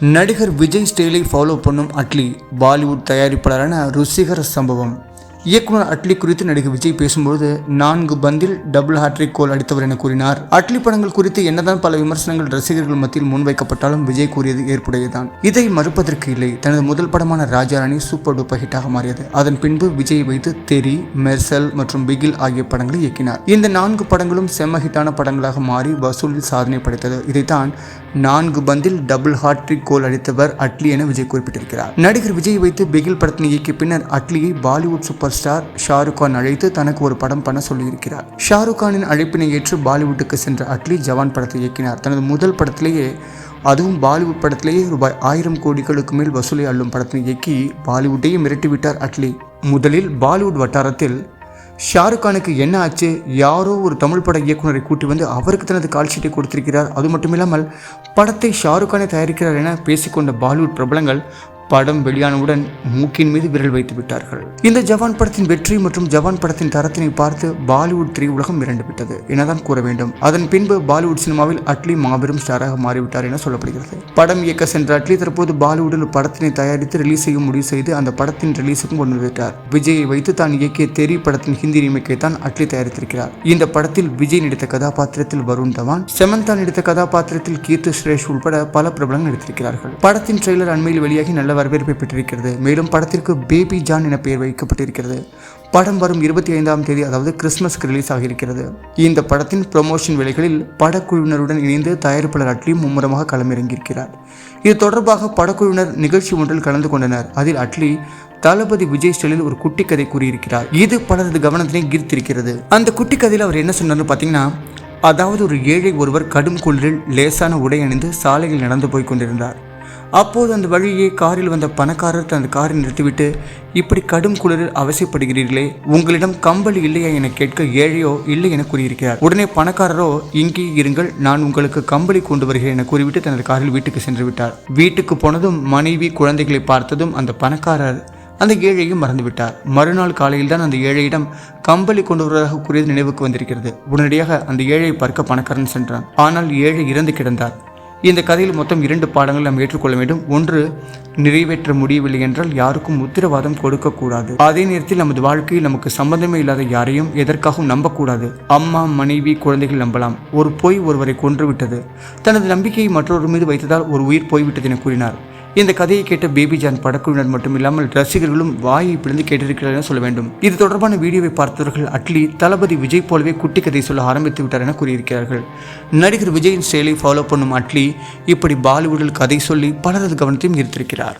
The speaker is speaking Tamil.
நடிகர் விஜய் ஸ்டைலை ஃபாலோ பண்ணும் அட்லி பாலிவுட் தயாரிப்பாளரான ருசிகர சம்பவம். இயக்குனர் அட்லி குறித்து நடிகர் விஜய் பேசும்போது நான்கு பந்தில் டபுள் ஹாட்ரிக் கோல் அடித்தவர் என கூறினார். அட்லி படங்கள் குறித்து என்னதான் பல விமர்சனங்கள் ரசிகர்கள் மத்தியில் முன்வைக்கப்பட்டாலும் விஜய் கூறியது ஏற்புடையதான் இதை மறுப்பதற்கு இல்லை. தனது முதல் படமான ராஜாராணி சூப்பர் டூப்பர் ஹிட்டாக மாறியது. அதன் பின்பு விஜய் வைத்து தெரி மெர்சல் மற்றும் பிகில் ஆகிய படங்களை இயக்கினார். இந்த நான்கு படங்களும் செம்ம ஹிட்டான படங்களாக மாறி வசூலில் சாதனை படைத்தது. இதைத்தான் நான்கு பந்தில் டபுள் ஹாட்ரிக் கோல் அடித்தவர் அட்லி என விஜய் குறிப்பிட்டிருக்கிறார். நடிகர் விஜய் வைத்து பிகில் படத்தினை இயக்கிய பின்னர் அட்லியை பாலிவுட் சூப்பர் ஸ்டார் ஷாருக் கான் அழைத்து தனக்கு ஒரு படம் பண்ண சொல்லியிருக்கிறார். ஷாருக் கானின் அழைப்பினை ஏற்று பாலிவுட்டுக்கு சென்ற அட்லி ஜவான் படத்தை இயக்கினார். தனது முதல் படத்திலேயே அதுவும் பாலிவுட் படத்திலேயே ரூபாய் ஆயிரம் கோடிகளுக்கு மேல் வசூலை அள்ளும் படத்தை இயக்கி பாலிவுட்டையே மிரட்டிவிட்டார் அட்லி முதலில் பாலிவுட் வட்டாரத்தில் ஷாருக் கானுக்கு என்ன ஆச்சு யாரோ ஒரு தமிழ் பட இயக்குனரை கூட்டி வந்து அவருக்கு தனது கால்ஷீட்டை கொடுத்திருக்கிறார். அது மட்டுமில்லாமல் படத்தை ஷாருக் கானை தயாரிக்கிறார் என பேசிக்கொண்ட பாலிவுட் பிரபலங்கள் படம் வெளியானவுடன் மூக்கின் மீது விரல் வைத்து விட்டார்கள். இந்த ஜவான் படத்தின் வெற்றி மற்றும் ஜவான் படத்தின் தரத்தினை பார்த்து பாலிவுட் திரையுலகம் இரண்டு விட்டது எனதான் கூற வேண்டும். அதன் பின்பு பாலிவுட் சினிமாவில் அட்லி மாபெரும் ஸ்டாராக மாறிவிட்டார் என சொல்லப்படுகிறது. படம் இயக்க சென்ற அட்லி தற்போது பாலிவுடில் படத்தினை தயாரித்து ரிலீஸ் செய்ய முடிவு செய்து அந்த படத்தின் ரிலீஸுக்கும் கொண்டு வந்துவிட்டார். விஜயை வைத்து தான் இயக்கிய தெரி படத்தின் ஹிந்தி ரீமேக்கை தான் அட்லி தயாரித்திருக்கிறார். இந்த படத்தில் விஜய் நடித்த கதாபாத்திரத்தில் வருண் தவான் செமந்தா நடித்த கதாபாத்திரத்தில் கீர்த்தி சுரேஷ் உட்பட பல பிரபலங்கள் நடித்திருக்கிறார்கள். படத்தின் ட்ரெய்லர் அண்மையில் வெளியாகி நல்ல வரவேற்பை பெற்றிருக்கிறது. மேலும் படத்திற்கு பேபி ஜான் என பெயர் வைக்கப்பட்டிருக்கிறது. படம் வரும் இருபத்தி ஐந்தாம் தேதி அதாவது கிறிஸ்மஸ்க்கு ரிலீஸ் ஆகியிருக்கிறது. இந்த படத்தின் ப்ரொமோஷன் வேலைகளில் படக்குழுவினருடன் இணைந்து தயாரிப்பாளர் அட்லி மும்முரமாக களமிறங்கியிருக்கிறார். இது தொடர்பாக படக்குழுவினர் நிகழ்ச்சி ஒன்றில் கலந்து கொண்டனர். அதில் அட்லி தளபதி விஜய் ஸ்டைலில் ஒரு குட்டி கதை கூறியிருக்கிறார். இது பலரது கவனத்தினை ஈர்த்திருக்கிறது. அந்த குட்டி கதையில் அவர் என்ன சொன்னார்னு பார்த்தீங்கன்னா அதாவது ஒரு ஏழை ஒருவர் கடும் குளிரில் லேசான உடை அணிந்து சாலையில் நடந்து போய் கொண்டிருந்தார். அப்போது அந்த வழியே காரில் வந்த பணக்காரர் தனது காரை நிறுத்திவிட்டு இப்படி கடும் குளிரில் அவசியப்படுகிறீர்களே உங்களிடம் கம்பளி இல்லையா என கேட்க ஏழையோ இல்லை என கூறியிருக்கிறார். உடனே பணக்காரரோ இங்கே இருங்கள் நான் உங்களுக்கு கம்பளி கொண்டு வருகிறேன் என கூறிவிட்டு தனது காரில் வீட்டுக்கு சென்று விட்டார். வீட்டுக்கு போனதும் மனைவி குழந்தைகளை பார்த்ததும் அந்த பணக்காரர் அந்த ஏழையும் மறந்துவிட்டார் மறுநாள் காலையில் தான் அந்த ஏழையிடம் கம்பளி கொண்டு வருவதாக கூறியது நினைவுக்கு வந்திருக்கிறது. உடனடியாக அந்த ஏழை பார்க்க பணக்காரன் சென்றான். ஆனால் ஏழை இறந்து கிடந்தார். இந்த கதையில் மொத்தம் இரண்டு பாடங்கள் நாம் ஏற்றுக்கொள்ள வேண்டும். ஒன்று நிறைவேற்ற முடியவில்லை என்றால் யாருக்கும் உத்தரவாதம் கொடுக்கக்கூடாது. அதே நேரத்தில் நமது வாழ்க்கையில் நமக்கு சம்பந்தமே இல்லாத யாரையும் எதற்காகவும் நம்பக்கூடாது. அம்மா மனைவி குழந்தைகள் நம்பலாம். ஒரு பொய் ஒருவரை கொன்றுவிட்டது. தனது நம்பிக்கையை மற்றொரு மீது வைத்ததால் ஒரு உயிர் போய்விட்டது என கூறினார். இந்த கதையை கேட்ட பேபி ஜான் படக்குழுவினர் மட்டுமில்லாமல் ரசிகர்களும் வாயை பிளந்து கேட்டிருக்கிறார் என சொல்ல வேண்டும். இது தொடர்பான வீடியோவை பார்த்தவர்கள் அட்லி தளபதி விஜய் போலவே குட்டி கதை சொல்ல ஆரம்பித்து விட்டார் என கூறியிருக்கிறார்கள். நடிகர் விஜயின் செயலை ஃபாலோ பண்ணும் அட்லி இப்படி பாலிவுட்டில் கதை சொல்லி பலரது கவனத்தையும் ஈர்த்திருக்கிறார்.